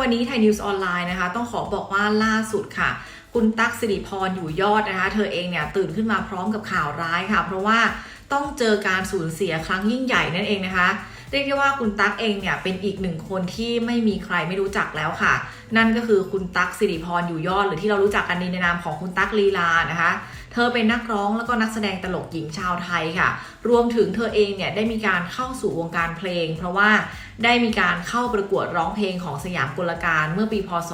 วันนี้ไทยนิวส์ออนไลน์นะคะ ต้องขอบอกว่าล่าสุดค่ะ คุณตั๊กสิริพรอยู่ยอดนะคะ เธอเองเนี่ยตื่นขึ้นมาพร้อมกับข่าวร้ายค่ะ เพราะว่าต้องเจอการสูญเสียครั้งยิ่งใหญ่นั่นเองนะคะ เรียกได้ว่าคุณตั๊กเองเนี่ยเป็นอีกหนึ่งคนที่ไม่มีใครไม่รู้จักแล้วค่ะ นั่นก็คือคุณตั๊กสิริพรอยู่ยอด หรือที่เรารู้จักกันในนามของคุณตั๊กลีลานะคะเธอเป็นนักร้องแล้วก็นักแสดงตลกหญิงชาวไทยค่ะ รวมถึงเธอเองเนี่ยได้มีการเข้าสู่วงการเพลง เพราะว่าได้มีการเข้าประกวดร้องเพลงของสยามกุลการเมื่อปีพศ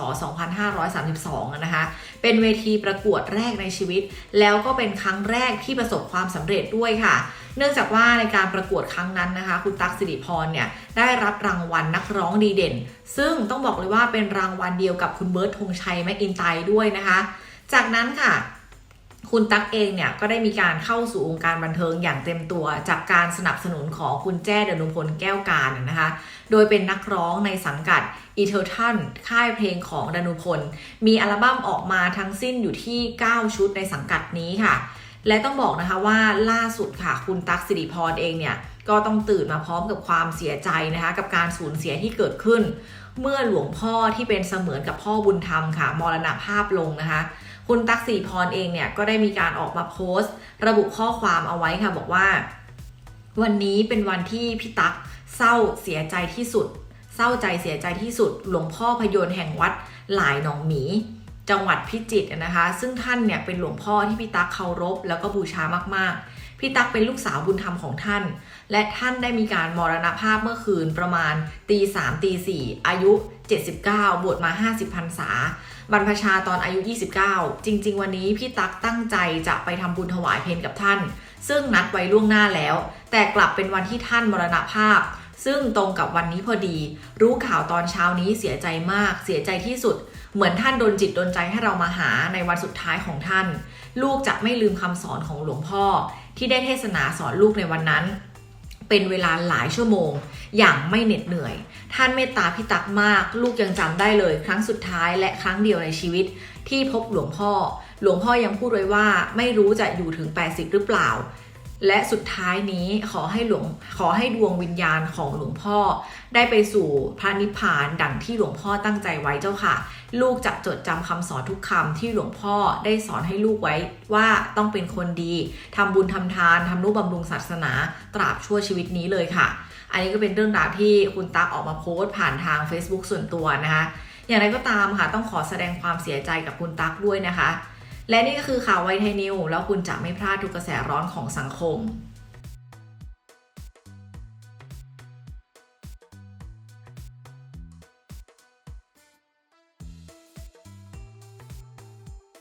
2532 นะคะ เป็นเวทีประกวดแรกในชีวิต แล้วก็เป็นครั้งแรกที่ประสบความสำเร็จด้วยค่ะเนื่องจากว่าในการประกวดครั้งนั้นนะคะ คุณตั๊กสิริพรเนี่ยได้รับรางวัลนักร้องดีเด่น ซึ่งต้องบอกเลยว่าเป็นรางวัลเดียวกับคุณเบิร์ตธงชัยแมคอินไตด้วยนะคะ จากนั้นค่ะคุณตั๊กเองเนี่ยก็ได้มีการเข้าสู่วงการบันเทิงอย่างเต็มตัวจากการสนับสนุนของคุณแจ้ดนุพลแก้วการนะคะ โดยเป็นนักร้องในสังกัดอีเทอร์ทันค่ายเพลงของดนุพล มีอัลบั้มออกมาทั้งสิ้นอยู่ที่ 9 ชุดในสังกัดนี้ค่ะ และต้องบอกนะคะว่าล่าสุดค่ะ คุณตั๊กสิริพรเองเนี่ย ก็ต้องตื่นมาพร้อมกับความเสียใจนะคะ กับการสูญเสียที่เกิดขึ้น เมื่อหลวงพ่อที่เป็นเสมือนกับพ่อบุญธรรมค่ะ มรณภาพลงนะคะ คุณตั๊กสิริพรเองเนี่ย ก็ได้มีการออกมาโพสต์ ระบุข้อความเอาไว้ค่ะบอกว่า วันนี้เป็นวันที่พี่ตั๊กเศร้าเสียใจที่สุด เศร้าใจเสียใจที่สุด หลวงพ่อพยนต์แห่งวัดหลายหนองหมี จังหวัดพิจิตรนะคะ ซึ่งท่านเนี่ยเป็นหลวงพ่อที่พี่ตั๊กเคารพ แล้วก็บูชามากๆ พี่ตั๊กเป็นลูกสาวบุญธรรมของท่าน และท่านได้มีการมรณภาพเมื่อคืนประมาณตีสามตีสี่อายุ 79 บวชมา 50พรรษา บรรพชาตอนอายุ 29 จริง ๆ วันนี้พี่ตั๊กตั้งใจจะไปทำบุญถวายเพลกับท่าน ซึ่งนัดไว้ล่วงหน้าแล้ว แต่กลับเป็นวันที่ท่านมรณภาพ ซึ่งตรงกับวันนี้พอดี รู้ข่าวตอนเช้านี้เสียใจมาก เสียใจที่สุด เหมือนท่านโดนจิตโดนใจให้เรามาหาในวันสุดท้ายของท่าน ลูกจะไม่ลืมคำสอนของหลวงพ่อ ที่ได้เทศนาสอนลูกในวันนั้น เป็นเวลาหลายชั่วโมง อย่างไม่เหน็ดเหนื่อย ท่านเมตตาพี่ตักมาก ลูกยังจำได้เลย ครั้งสุดท้ายและครั้งเดียวในชีวิต ที่พบหลวงพ่อ หลวงพ่อยังพูดไว้ว่า ไม่รู้จะอยู่ถึง 80 หรือเปล่า และสุดท้ายนี้ขอให้หลวงขอให้ดวงวิญญาณของหลวงพ่อ ได้ไปสู่พระนิพพานดังที่หลวงพ่อตั้งใจไว้เจ้าค่ะ ลูกจะจดจำคำสอนทุกคำที่หลวงพ่อได้สอนให้ลูกไว้ว่าต้องเป็นคนดีทำบุญทำทานทำนุบำรุงศาสนาตราบชั่วชีวิตนี้เลยค่ะ อันนี้ก็เป็นเรื่องราวที่คุณตั๊กออกมาโพสต์ผ่านทาง Facebook ส่วนตัวนะคะ อย่างไรก็ตามค่ะต้องขอแสดงความเสียใจกับคุณตั๊กด้วยนะคะ และนี่ก็คือข่าวไวไทยนิวแล้วคุณจะไม่พลาดทุกกระแสร้อนของสังคม